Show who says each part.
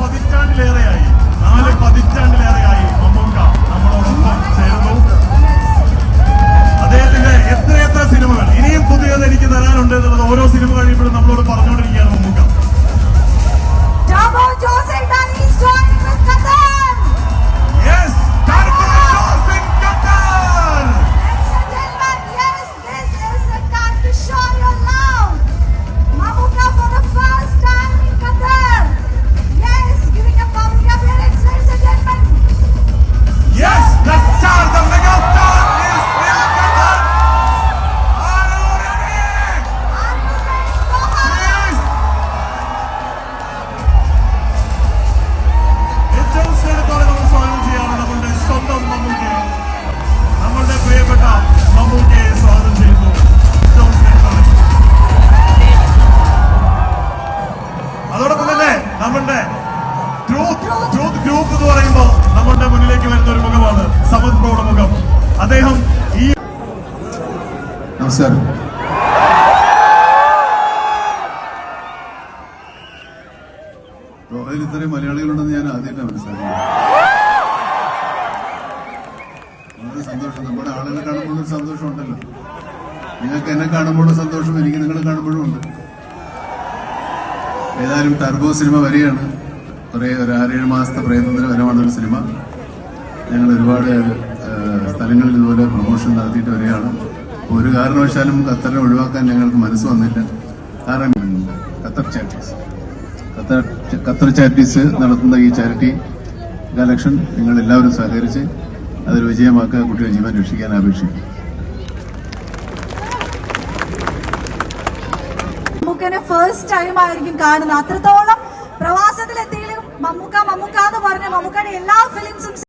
Speaker 1: പതിറ്റാണ്ടിലേറെയായി. നാല് പതിറ്റാണ്ടിലേറെയായി മമ്മൂക്ക
Speaker 2: നമ്മളോടൊപ്പം ചേർന്നു. അദ്ദേഹത്തിന്റെ
Speaker 1: എത്രയെത്ര സിനിമകൾ ഇനിയും പുതിയത് എനിക്ക് തരാനുണ്ട് എന്നുള്ളത് ഓരോ മമ്മൂക്കയെ സ്വാഗതം ചെയ്യുന്നു അതോടൊപ്പം തന്നെ നമ്മളുടെ ട്രൂത്ത് ഗ്രൂപ്പ് എന്ന് പറയുമ്പോൾ നമ്മളുടെ മുന്നിലേക്ക് വരുന്ന ഒരു മുഖമാണ് ബ്രോയുടെ മുഖം. അദ്ദേഹം ഈ
Speaker 3: നമസ്കാരം. റോയൽ ഇത്രയും മലയാളികളുണ്ടെന്ന് ഞാൻ ആദ്യമായിട്ടാണ് മനസ്സിലാക്കുന്നത്. സന്തോഷം. നമ്മുടെ ആളുകളെ കാണുമ്പോൾ ഒരു സന്തോഷം ഉണ്ടല്ലോ നിങ്ങൾക്ക് എന്നെ കാണുമ്പോഴും സന്തോഷം എനിക്ക് നിങ്ങളെ കാണുമ്പോഴും ഉണ്ട്. ഏതായാലും ടർബോ സിനിമ വരികയാണ്. കുറേ ഒരു ആറേഴ് മാസത്തെ പ്രയത്നത്തിന് ഒരു സിനിമ. ഞങ്ങൾ ഒരുപാട് സ്ഥലങ്ങളിൽ ഇതുപോലെ പ്രൊമോഷൻ നടത്തിയിട്ട് വരികയാണ്. ഒരു കാരണവശാലും ഖത്തറിനെ ഒഴിവാക്കാൻ ഞങ്ങൾക്ക് മനസ്സ് വന്നില്ല. കാരണം Qatar Charities Qatar Qatar Charities നടത്തുന്ന ഈ ചാരിറ്റി കലക്ഷൻ നിങ്ങൾ എല്ലാവരും സഹകരിച്ച് അതൊരു വിജയമാക്കുക കുട്ടിയുടെ ജീവൻ രക്ഷിക്കാൻ അപേക്ഷിക്കും.
Speaker 2: ഫസ്റ്റ് ടൈം ആയിരിക്കും കാണുന്നത്. അത്രത്തോളം പ്രവാസത്തിലെത്തിയാലും മമ്മൂക്ക മമ്മൂക്ക എന്ന് പറഞ്ഞ മമ്മൂക്കയുടെ എല്ലാ ഫിലിംസും